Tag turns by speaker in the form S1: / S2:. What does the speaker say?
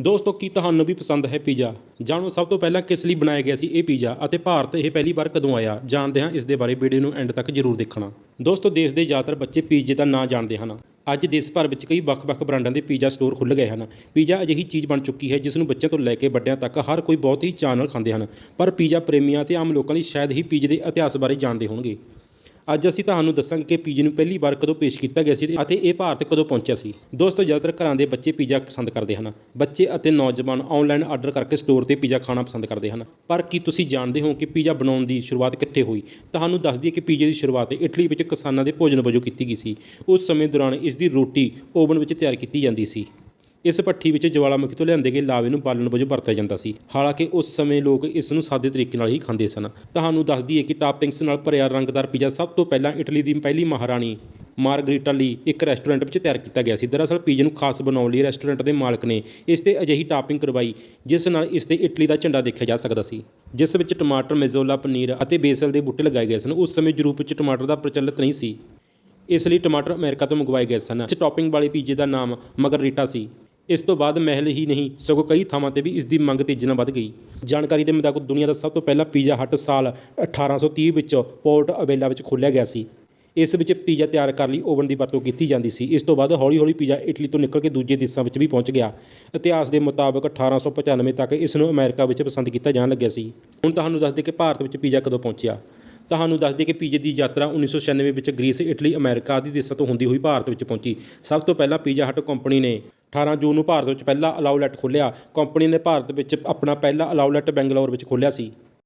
S1: ਦੋਸਤੋ, ਕੀ ਤੁਹਾਨੂੰ ਵੀ ਪਸੰਦ ਹੈ ਪੀਜ਼ਾ? ਜਾਣੋ, ਸਭ ਤੋਂ ਪਹਿਲਾਂ ਕਿਸ ਲਈ ਬਣਾਇਆ ਗਿਆ ਸੀ ਇਹ ਪੀਜ਼ਾ ਅਤੇ ਭਾਰਤ ਇਹ ਪਹਿਲੀ ਵਾਰ ਕਦੋਂ ਆਇਆ? ਜਾਣਦੇ ਹਾਂ, ਇਸ ਦੇ ਬਾਰੇ ਵੀਡੀਓ ਨੂੰ ਐਂਡ ਤੱਕ ਜ਼ਰੂਰ ਦੇਖਣਾ। ਦੋਸਤੋ, ਦੇਸ਼ ਦੇ ਜ਼ਿਆਦਾਤਰ ਬੱਚੇ ਪੀਜ਼ੇ ਦਾ ਨਾਂ ਜਾਣਦੇ ਹਨ। ਅੱਜ ਦੇਸ਼ ਭਰ ਵਿੱਚ ਕਈ ਵੱਖ-ਵੱਖ ਬ੍ਰਾਂਡਾਂ ਦੇ ਪੀਜ਼ਾ ਸਟੋਰ ਖੁੱਲ੍ਹ ਗਏ ਹਨ। ਪੀਜ਼ਾ ਅਜਿਹੀ ਚੀਜ਼ ਬਣ ਚੁੱਕੀ ਹੈ, ਜਿਸ ਨੂੰ ਬੱਚਿਆਂ ਤੋਂ ਲੈ ਕੇ ਵੱਡਿਆਂ ਤੱਕ ਹਰ ਕੋਈ ਬਹੁਤ ਹੀ ਚਾਅ ਨਾਲ ਖਾਂਦੇ ਹਨ। ਪਰ ਪੀਜ਼ਾ ਪ੍ਰੇਮੀਆਂ ਅਤੇ ਆਮ ਲੋਕਾਂ ਲਈ ਸ਼ਾਇਦ ਹੀ ਪੀਜ਼ੇ ਦੇ ਇਤਿਹਾਸ ਬਾਰੇ ਜਾਣਦੇ ਹੋਣਗੇ। ਅੱਜ ਅਸੀਂ ਤੁਹਾਨੂੰ ਦੱਸਾਂਗੇ ਕਿ ਪੀਜ਼ੇ ਨੂੰ ਪਹਿਲੀ ਵਾਰ ਕਦੋਂ ਪੇਸ਼ ਕੀਤਾ ਗਿਆ ਸੀ ਅਤੇ ਇਹ ਭਾਰਤ ਕਦੋਂ ਪਹੁੰਚਿਆ ਸੀ। ਦੋਸਤੋ, ਜ਼ਿਆਦਾਤਰ ਘਰਾਂ ਦੇ ਬੱਚੇ ਪੀਜ਼ਾ ਪਸੰਦ ਕਰਦੇ ਹਨ। ਬੱਚੇ ਅਤੇ ਨੌਜਵਾਨ ਆਨਲਾਈਨ ਆਰਡਰ ਕਰਕੇ ਸਟੋਰ ਤੇ ਪੀਜ਼ਾ ਖਾਣਾ ਪਸੰਦ ਕਰਦੇ ਹਨ। ਪਰ ਕੀ ਤੁਸੀਂ ਜਾਣਦੇ ਹੋ ਕਿ ਪੀਜ਼ਾ ਬਣਾਉਣ ਦੀ ਸ਼ੁਰੂਆਤ ਕਿੱਥੇ ਹੋਈ? ਤੁਹਾਨੂੰ ਦੱਸ ਦਈਏ ਕਿ ਪੀਜ਼ੇ ਦੀ ਸ਼ੁਰੂਆਤ ਇਟਲੀ ਵਿੱਚ ਕਿਸਾਨਾਂ ਦੇ ਭੋਜਨ ਵਜੋਂ ਕੀਤੀ ਗਈ ਸੀ। ਉਸ ਸਮੇਂ ਦੌਰਾਨ ਇਸ ਦੀ ਰੋਟੀ ਓਵਨ ਵਿੱਚ ਤਿਆਰ ਕੀਤੀ ਜਾਂਦੀ ਸੀ। ਇਸ ਭੱਠੀ ਵਿੱਚ ਜਵਾਲਾਮੁਖੀ ਤੋਂ ਲਿਆਂਦੇ ਗਏ ਲਾਵੇ ਨੂੰ ਬਾਲਣ ਵਜੋਂ ਵਰਤਿਆ ਜਾਂਦਾ ਸੀ। ਹਾਲਾਂਕਿ ਉਸ ਸਮੇਂ ਲੋਕ ਇਸ ਨੂੰ ਸਾਦੇ ਤਰੀਕੇ ਨਾਲ ਹੀ ਖਾਂਦੇ ਸਨ। ਤੁਹਾਨੂੰ ਦੱਸ ਦਈਏ ਕਿ ਟਾਪਿੰਗਸ ਨਾਲ ਭਰਿਆ ਰੰਗਦਾਰ ਪੀਜ਼ਾ ਸਭ ਤੋਂ ਪਹਿਲਾਂ ਇਟਲੀ ਦੀ ਪਹਿਲੀ ਮਹਾਰਾਣੀ ਮਾਰਗਰੀਟਾ ਲਈ ਇੱਕ ਰੈਸਟੋਰੈਂਟ ਵਿੱਚ ਤਿਆਰ ਕੀਤਾ ਗਿਆ ਸੀ। ਦਰਅਸਲ ਪੀਜ਼ੇ ਨੂੰ ਖਾਸ ਬਣਾਉਣ ਲਈ ਰੈਸਟੋਰੈਂਟ ਦੇ ਮਾਲਕ ਨੇ ਇਸ ਤੇ ਅਜਿਹੀ ਟਾਪਿੰਗ ਕਰਵਾਈ, ਜਿਸ ਨਾਲ ਇਸ ਤੇ ਇਟਲੀ ਦਾ ਝੰਡਾ ਦੇਖਿਆ ਜਾ ਸਕਦਾ ਸੀ। ਜਿਸ ਵਿੱਚ ਟਮਾਟਰ, ਮੇਜ਼ੋਲਾ, ਪਨੀਰ ਅਤੇ ਬੇਸਲ ਦੇ ਬੂਟੇ ਲਗਾਏ ਗਏ ਸਨ। ਉਸ ਸਮੇਂ ਯੂਰਪ ਵਿੱਚ ਟਮਾਟਰ ਦਾ ਪ੍ਰਚਲਿਤ ਨਹੀਂ ਸੀ। ਇਸ ਲਈ ਟਮਾਟਰ ਅਮਰੀਕਾ ਤੋਂ ਮੰਗਵਾਏ ਗਏ ਸਨ। ਇਸ ਟੌਪਿੰਗ ਵਾਲੇ ਪੀਜ਼ੇ ਦਾ ਨਾਮ ਮਗਰਰੀਟਾ ਸੀ। ਇਸ ਤੋਂ ਬਾਅਦ ਮਹਿਲ ਹੀ ਨਹੀਂ, ਸਗੋਂ ਕਈ ਥਾਵਾਂ ਤੇ ਵੀ ਇਸ ਦੀ ਮੰਗ ਤੇਜ਼ੀ ਨਾਲ ਵੱਧ ਗਈ। ਜਾਣਕਾਰੀ ਦੇ ਮੁਤਾਬਕ ਦੁਨੀਆ ਦਾ ਸਭ ਤੋਂ ਪਹਿਲਾ ਪੀਜ਼ਾ ਹੱਟ ਸਾਲ 1830 ਵਿੱਚ ਪੋਰਟ ਅਵੇਲਾ ਵਿੱਚ ਖੋਲ੍ਹਿਆ ਗਿਆ ਸੀ। ਇਸ ਵਿੱਚ ਪੀਜ਼ਾ ਤਿਆਰ ਕਰਨ ਲਈ ਓਵਨ ਦੀ ਵਰਤੋਂ ਕੀਤੀ ਜਾਂਦੀ ਸੀ। ਇਸ ਤੋਂ ਬਾਅਦ ਹੌਲੀ-ਹੌਲੀ ਪੀਜ਼ਾ ਇਟਲੀ ਤੋਂ ਨਿਕਲ ਕੇ ਦੂਜੇ ਦੇਸ਼ਾਂ ਵਿੱਚ ਵੀ ਪਹੁੰਚ ਗਿਆ। ਇਤਿਹਾਸ ਦੇ ਮੁਤਾਬਕ 1895 ਤੱਕ ਇਸ ਨੂੰ ਅਮਰੀਕਾ ਵਿੱਚ ਪਸੰਦ ਕੀਤਾ ਜਾਣ ਲੱਗਿਆ ਸੀ। ਹੁਣ ਤੁਹਾਨੂੰ ਦੱਸ ਦੇ ਕਿ ਭਾਰਤ ਵਿੱਚ ਪੀਜ਼ਾ ਕਦੋਂ ਪਹੁੰਚਿਆ। ਤੁਹਾਨੂੰ ਦੱਸ ਦਈਏ ਕਿ ਪੀਜ਼ੇ ਦੀ ਯਾਤਰਾ 1996 ਵਿੱਚ ਗ੍ਰੀਸ, ਇਟਲੀ, ਅਮਰੀਕਾ ਆਦਿ ਦੇਸ਼ਾਂ ਤੋਂ ਹੁੰਦੀ ਹੋਈ ਭਾਰਤ ਵਿੱਚ ਪਹੁੰਚੀ। ਸਭ ਤੋਂ ਪਹਿਲਾਂ ਪੀਜ਼ਾ ਹਟ ਕੰਪਨੀ ਨੇ 18 ਜੂਨ ਨੂੰ ਭਾਰਤ ਵਿੱਚ ਪਹਿਲਾ ਅਲਾਉਲੈਟ ਖੋਲ੍ਹਿਆ। ਕੰਪਨੀ ਨੇ ਭਾਰਤ ਵਿੱਚ ਆਪਣਾ ਪਹਿਲਾ ਅਲਾਉਲੈਟ ਬੈਂਗਲੌਰ ਵਿੱਚ ਖੋਲ੍ਹਿਆ ਸੀ।